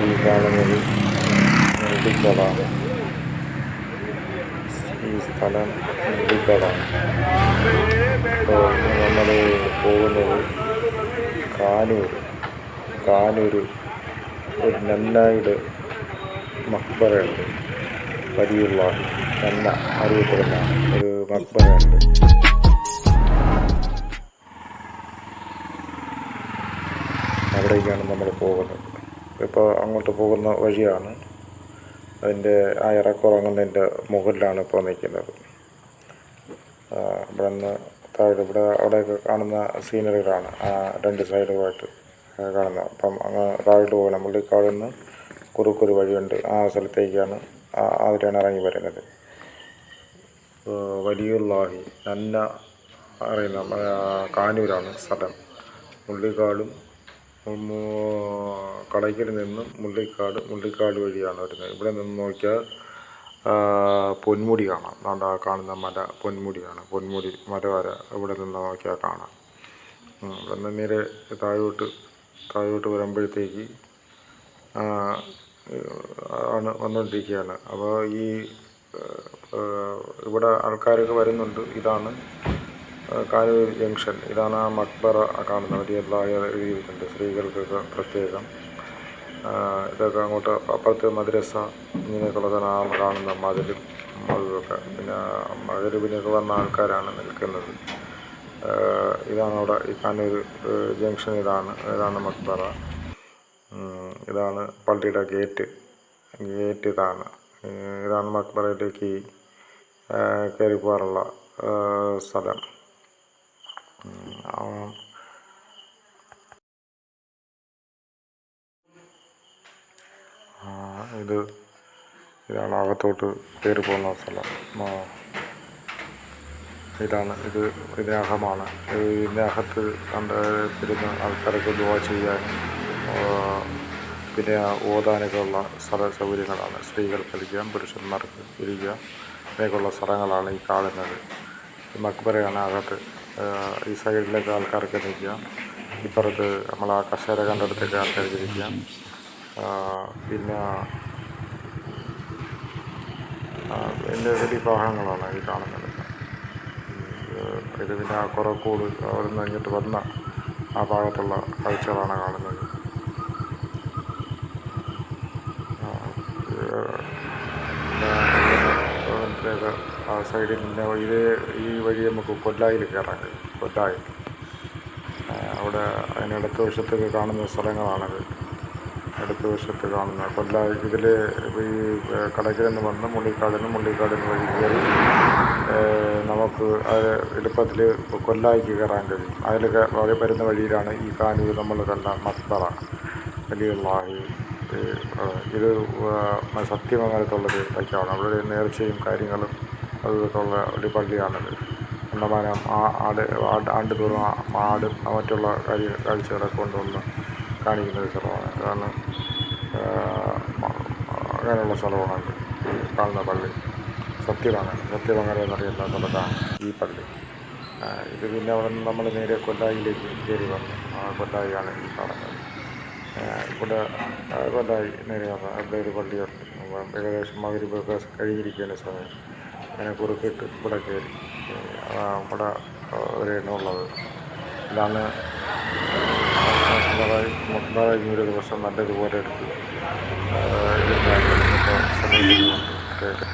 ഈ കാണുന്നത് നെല്ലിക്കലാണ് ഈ സ്ഥലം നെല്ലിക്കലാണ് അപ്പോൾ നമ്മൾ പോകുന്നത് കാനൂർ. കാനൂർ ഒരു നന്നായുടെ മക്ബറയുണ്ട് വലിയുള്ള നന്ന അറിയപ്പെടുന്ന ഒരു മക്ബറയുണ്ട് അവിടേക്കാണ് നമ്മൾ പോകുന്നത്? ഇപ്പോൾ അങ്ങോട്ട് പോകുന്ന വഴിയാണ് അതിന്റെ ആ ഇറക്കുറങ്ങുന്നതിന്റെ മുകളിലാണ് ഇപ്പോൾ നിൽക്കുന്നത്. ഇവിടെ നിന്ന് താഴെ ഇവിടെ അവിടെയൊക്കെ കാണുന്ന സീനറികളാണ്. ആ രണ്ട് സൈഡുമായിട്ട് കാണുന്നത്. അപ്പം അങ്ങ് താഴോട്ട് പോകണം. മുള്ളിക്കാട് നിന്ന് കുറുക്കൊരു വഴിയുണ്ട്. ആ സ്ഥലത്തേക്കാണ് അവരാണ് ഇറങ്ങി വരുന്നത്. വലിയുള്ളാഹി നന്ന അറിയുന്ന കാനൂരാണ് സ്ഥലം. മുള്ളിക്കാടും കടയ്ക്കൽ നിന്നും മുള്ളിക്കാട് മുള്ളിക്കാട് വഴിയാണ് വരുന്നത്. ഇവിടെ നിന്ന് നോക്കിയാൽ പൊന്മുടി കാണാം അതുകൊണ്ട് ആ കാണുന്ന മല പൊന്മുടിയാണ്. പൊന്മുടി മലവര ഇവിടെ നിന്ന് നോക്കിയാൽ കാണാം. ഇവിടെ നിന്ന് നേരെ താഴോട്ട് താഴോട്ട് വരുമ്പോഴത്തേക്ക് ആണ് വന്നുകൊണ്ടിരിക്കുകയാണ്. അപ്പോൾ ഈ ഇവിടെ ആൾക്കാരൊക്കെ വരുന്നുണ്ട്. ഇതാണ് കാനൂർ ജംഗ്ഷൻ. ഇതാണ് ആ മക്ബറ കാണുന്നത് വലിയ എഴുതിയിട്ടുണ്ട് സ്ത്രീകൾക്കൊക്കെ പ്രത്യേകം. ഇതൊക്കെ അങ്ങോട്ട് അപ്പുറത്ത് മദ്രസ ഇങ്ങനെയൊക്കെയുള്ളതാണ് ആ കാണുന്ന മതിലും മതിലൊക്കെ പിന്നെ മകരൂപിനൊക്കെ വന്ന ആൾക്കാരാണ് നിൽക്കുന്നത്. ഇതാണ് അവിടെ ഈ കാനൂർ ജംഗ്ഷൻ ഇതാണ്. ഇതാണ് മക്ബറ. ഇതാണ് പള്ളിയുടെ ഗേറ്റ്. ഗേറ്റ് ഇതാണ്. ഇതാണ് മക്ബറയിലേക്ക് കയറി പോകാറുള്ള സ്ഥലം ഉം, ആ, ആ, ഇത് ഇതാണ് അകത്തോട്ട് കയറി പോകുന്ന സ്ഥലം. ഇതാണ്. ഇത് ഇതിനകമാണ്. ഇതിനകത്ത് കണ്ട് വരുന്ന ആൾക്കാരൊക്കെ ദുവാ ചെയ്യാൻ പിന്നെ ഓതാനൊക്കെ ഉള്ള സ്ഥല സൗകര്യങ്ങളാണ്. സ്ത്രീകൾ കളിക്കാം പുരുഷന്മാർക്ക് ഇരിക്കാം അങ്ങനെയൊക്കെയുള്ള സ്ഥലങ്ങളാണ് ഈ കാണുന്നത്. ഈ മക്ബറയാണ് അകത്ത് ഈ സൈഡിലൊക്കെ ആൾക്കാർക്ക് നിൽക്കാം ഇപ്പുറത്ത് നമ്മൾ ആ കസേര കണ്ടെടുത്തൊക്കെ ആൾക്കാർക്ക് ഇരിക്കാം ആ, പിന്നെ എന്റെ വാഹനങ്ങളാണ് ഈ കാണുന്നത്. ഇത് പിന്നെ ആ കുറക്കൂട് അവിടെ നിന്ന് ഇങ്ങോട്ട് വന്ന ആ ഭാഗത്തുള്ള കാഴ്ചകളാണ് കാണുന്നത്. ആ, സൈഡിൽ നിന്ന് ഇതേ ഈ വഴി നമുക്ക് കൊല്ലായിൽ കയറാൻ കഴിയും. കൊല്ലായിൽ. അവിടെ അതിനടുത്ത വശത്തൊക്കെ കാണുന്ന സ്ഥലങ്ങളാണത്. അടുത്ത വശത്ത് കാണുന്ന. കൊല്ല ഇതിൽ ഈ കടയ്ക്കിൽ നിന്ന് വന്ന് മുള്ളിക്കാടിന് മുള്ളിക്കാടിന് വഴി കയറി നമുക്ക് അത് എളുപ്പത്തിൽ കൊല്ലായിക്ക് കയറാൻ കഴിയും. അതിൽ വരുന്ന വഴിയിലാണ് ഈ കാനൂർ നമ്മൾ കണ്ട മക്ബറ വലിയുള്ളാഹി ഇത് ആ, സത്യമംഗലത്തുള്ളൊരു പൈക്കാണ് അവിടെ നേർച്ചയും കാര്യങ്ങളും അതൊക്കെ ഉള്ള ഒരു പള്ളിയാണത് കണ്ടമാനം ആ ആട് ആണ്ട് തോറും ആടും മറ്റുള്ള കാഴ്ചകളൊക്കെ കൊണ്ടുവന്ന് കാണിക്കുന്ന ഒരു സ്ഥലമാണ് കാരണം അങ്ങനെയുള്ള സ്ഥലമാണ് കാണുന്ന പള്ളി. സത്യമംഗലം സത്യമംഗലം എന്നറിയുന്ന സ്ഥലത്താണ് ഈ പള്ളി. ഇത് പിന്നെ അവിടെ നിന്ന് നമ്മൾ നേരെ കൊല്ലായിലേക്ക് കയറി വന്നു. ആ കൊല്ലായിയാണ് ഈ കാണുന്നത്. ഇവിടെ കൊല്ലായി നേരെ വന്നു. അവിടെ ഒരു പള്ളിയുണ്ട്. ഏകദേശം മകരിപ്പൊക്കെ കഴിഞ്ഞിരിക്കുന്ന സമയം. അങ്ങനെ കുറുക്കിട്ട് ഇവിടെ കയറി. ഇവിടെ ഒരു ഇതാണ് ഒരു ദിവസം നല്ലതുപോലെ എടുത്ത്. സമയത്ത്